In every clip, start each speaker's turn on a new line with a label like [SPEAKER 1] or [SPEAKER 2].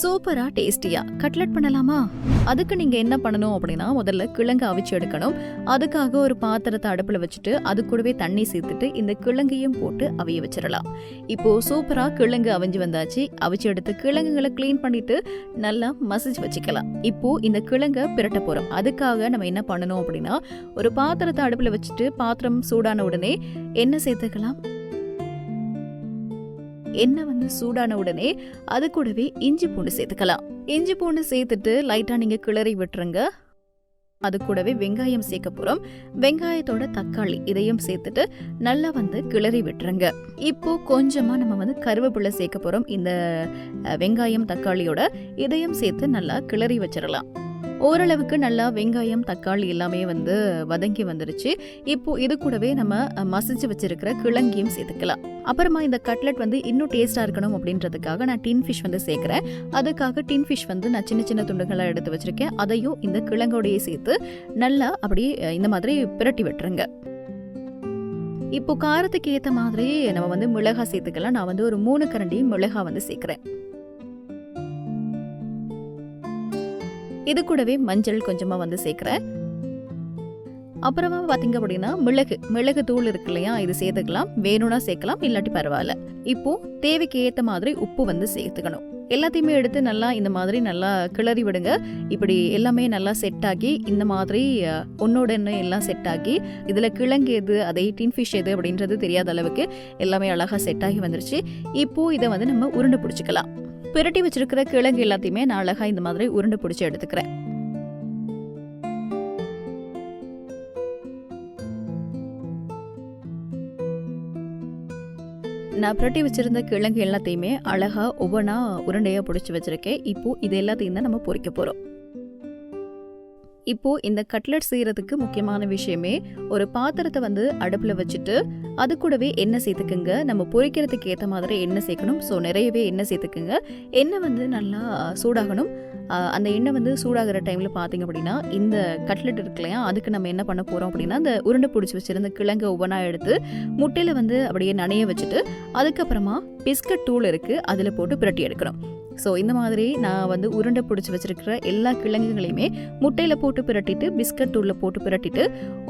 [SPEAKER 1] சூப்பரா டேஸ்டியா. கட்லெட் பண்ணலாமா? அதுக்கு நீங்க என்ன பண்ணணும் அப்படின்னா முதல்ல கிழங்கு அவிச்சு எடுக்கணும். அதுக்காக ஒரு பாத்திரத்தை அடுப்புல வச்சுட்டு அது கூடவே தண்ணி சேர்த்துட்டு இந்த கிழங்கையும் போட்டு அவிய வச்சிடலாம். இப்போ சூப்பரா கிழங்கு அவிஞ்சு வந்தாச்சு. அவிச்சு எடுத்து கிழங்குகளை க்ளீன் பண்ணிட்டு நல்லா மசிச்சு வச்சுக்கலாம். இப்போ இந்த கிழங்க பிரட்ட போறோம். அதுக்காக நம்ம என்ன பண்ணணும் அப்படின்னா ஒரு பாத்திரத்தை அடுப்புல வச்சுட்டு பாத்திரம் சூடான உடனே என்ன சேர்த்துக்கலாம். எண்ணெய் வந்து சூடான உடனே அது கூடவே இஞ்சி பூண்டு சேர்த்துக்கலாம். இஞ்சி பூண்டு சேர்த்துட்டு லைட்டா நீங்க கிளறி விட்டுருங்க. அது கூடவே வெங்காயம் சேர்க்க போறோம். வெங்காயத்தோட தக்காளி இதையும் சேர்த்துட்டு நல்லா வந்து கிளறி விட்டுருங்க. இப்போ கொஞ்சமா நம்ம வந்து கருவேப்பிலை சேர்க்க போறோம். இந்த வெங்காயம் தக்காளியோட இதையும் சேர்த்து நல்லா கிளறி வச்சிடலாம் ஓரளவுக்கு நல்லா வெங்காயம் தக்காளி எல்லாமே வந்து வதங்கி வந்துருச்சு. இப்போ இது கூடவே நம்ம மசிச்சு வச்சிருக்கிற கிழங்கியும் சேர்த்துக்கலாம். அப்புறமா இந்த கட்லெட் வந்து இன்னும் டேஸ்டா இருக்கணும் அப்படின்றதுக்காக நான் டின் ஃபிஷ் வந்து சேர்க்குறேன். அதுக்காக டின் ஃபிஷ் வந்து நான் சின்ன சின்ன துண்டுகளாக எடுத்து வச்சிருக்கேன். அதையும் இந்த கிழங்கோடையே சேர்த்து நல்லா அப்படியே இந்த மாதிரி பிரட்டி விட்டுருங்க. இப்போ காரத்துக்கு ஏற்ற மாதிரி நம்ம வந்து மிளகாய் சேர்த்துக்கலாம். நான் வந்து ஒரு மூணு கரண்டி மிளகாய் வந்து சேர்க்குறேன். இது கூடவே மஞ்சள் கொஞ்சமாக வந்து சேர்க்குறேன். அப்புறமா பார்த்தீங்க அப்படின்னா மிளகு மிளகு தூள் இருக்கு இல்லையா இது சேர்த்துக்கலாம். வேணும்னா சேர்க்கலாம் இல்லாட்டி பரவாயில்ல. இப்போ தேவைக்கு ஏற்ற மாதிரி உப்பு வந்து சேர்த்துக்கணும். எல்லாத்தையுமே எடுத்து நல்லா இந்த மாதிரி நல்லா கிளறி விடுங்க. இப்படி எல்லாமே நல்லா செட் ஆகி இந்த மாதிரி ஒன்னோட எல்லாம் செட் ஆகி இதில் கிழங்கு எது அதை டின்ஃபிஷ் எது அப்படின்றது தெரியாத அளவுக்கு எல்லாமே அழகாக செட் ஆகி வந்துருச்சு. இப்போது இதை வந்து நம்ம உருண்டை பிடிச்சிக்கலாம். பிரட்டி வச்சிருக்கிற கிழங்கு எல்லாத்தையுமே நான் அழகா இந்த மாதிரி உருண்டை பிடிச்சி எடுத்துக்கிறேன். நான் புரட்டி வச்சிருந்த கிழங்கு எல்லாத்தையுமே அழகா ஒவ்வொன்றா உருண்டையாக பிடிச்சி வச்சிருக்கேன். இப்போது இது எல்லாத்தையும் தான் நம்ம பொறிக்க போகிறோம் இப்போ இந்த கட்லெட் செய்யறதுக்கு முக்கியமான விஷயமே ஒரு பாத்திரத்தை வந்து அடுப்புல வச்சுட்டு அது கூடவே எண்ணெய் சேர்த்துக்குங்க. நம்ம பொரிக்கிறதுக்கு ஏற்ற மாதிரி எண்ணெய் சேர்க்கணும். ஸோ நிறையவே எண்ணெய் சேர்த்துக்குங்க. எண்ணெய் வந்து நல்லா சூடாகணும். அந்த எண்ணெய் வந்து சூடாகிற டைமில் பார்த்தீங்க அப்படின்னா இந்த கட்லெட் இருக்கு இல்லையா அதுக்கு நம்ம என்ன பண்ண போகிறோம் அப்படின்னா அந்த உருண்டை பிடிச்சி வச்சிருந்த கிழங்கு ஒவ்வொன்றா எடுத்து முட்டையில் வந்து அப்படியே நனைய வச்சுட்டு அதுக்கப்புறமா பிஸ்கட் தூள் இருக்குது அதில் போட்டு பிரட்டி எடுக்கணும். ஸோ இந்த மாதிரி நான் வந்து உருண்டை பிடிச்சி வச்சிருக்கிற எல்லா கிழங்குகளையுமே முட்டையில் போட்டு பிரட்டிட்டு பிஸ்கட் தூளில் போட்டு பிரட்டிட்டு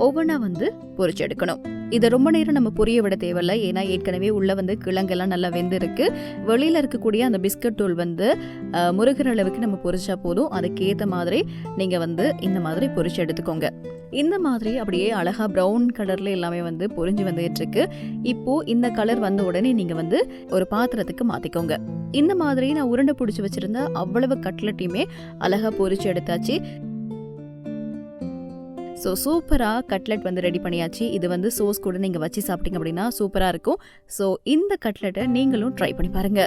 [SPEAKER 1] ஒவ்வொன்றா வந்து பொறிச்சு எடுக்கணும். இதை ரொம்ப நேரம் நம்ம பொரிய விட தேவையில்ல. ஏன்னா ஏற்கனவே உள்ள வந்து கிழங்கெல்லாம் நல்லா வெந்திருக்கு. வெளியில் இருக்கக்கூடிய அந்த பிஸ்கட் தூள் வந்து முருகிற அளவுக்கு நம்ம பொறிச்சா போதும். அதுக்கேற்ற மாதிரி நீங்கள் வந்து இந்த மாதிரி பொறிச்சு எடுத்துக்கோங்க. இந்த மாதிரி அப்படியே அழகாக ப்ரௌன் கலரில் எல்லாமே வந்து பொரிஞ்சு வந்துகிட்ருக்கு. இப்போது இந்த கலர் வந்த உடனே நீங்கள் வந்து ஒரு பாத்திரத்துக்கு மாற்றிக்கோங்க இந்த மாதிரி நான் உருண்டை பிடிச்சி வச்சிருந்த அவ்வளவு கட்லட்டையுமே அழகா பொரிச்சு எடுத்தாச்சு. ஸோ சூப்பராக கட்லெட் வந்து ரெடி பண்ணியாச்சு. இது வந்து சோஸ் கூட நீங்கள் வச்சு சாப்பிட்டீங்க அப்படின்னா சூப்பராக இருக்கும். ஸோ இந்த கட்லெட்டை நீங்களும் ட்ரை பண்ணி பாருங்க.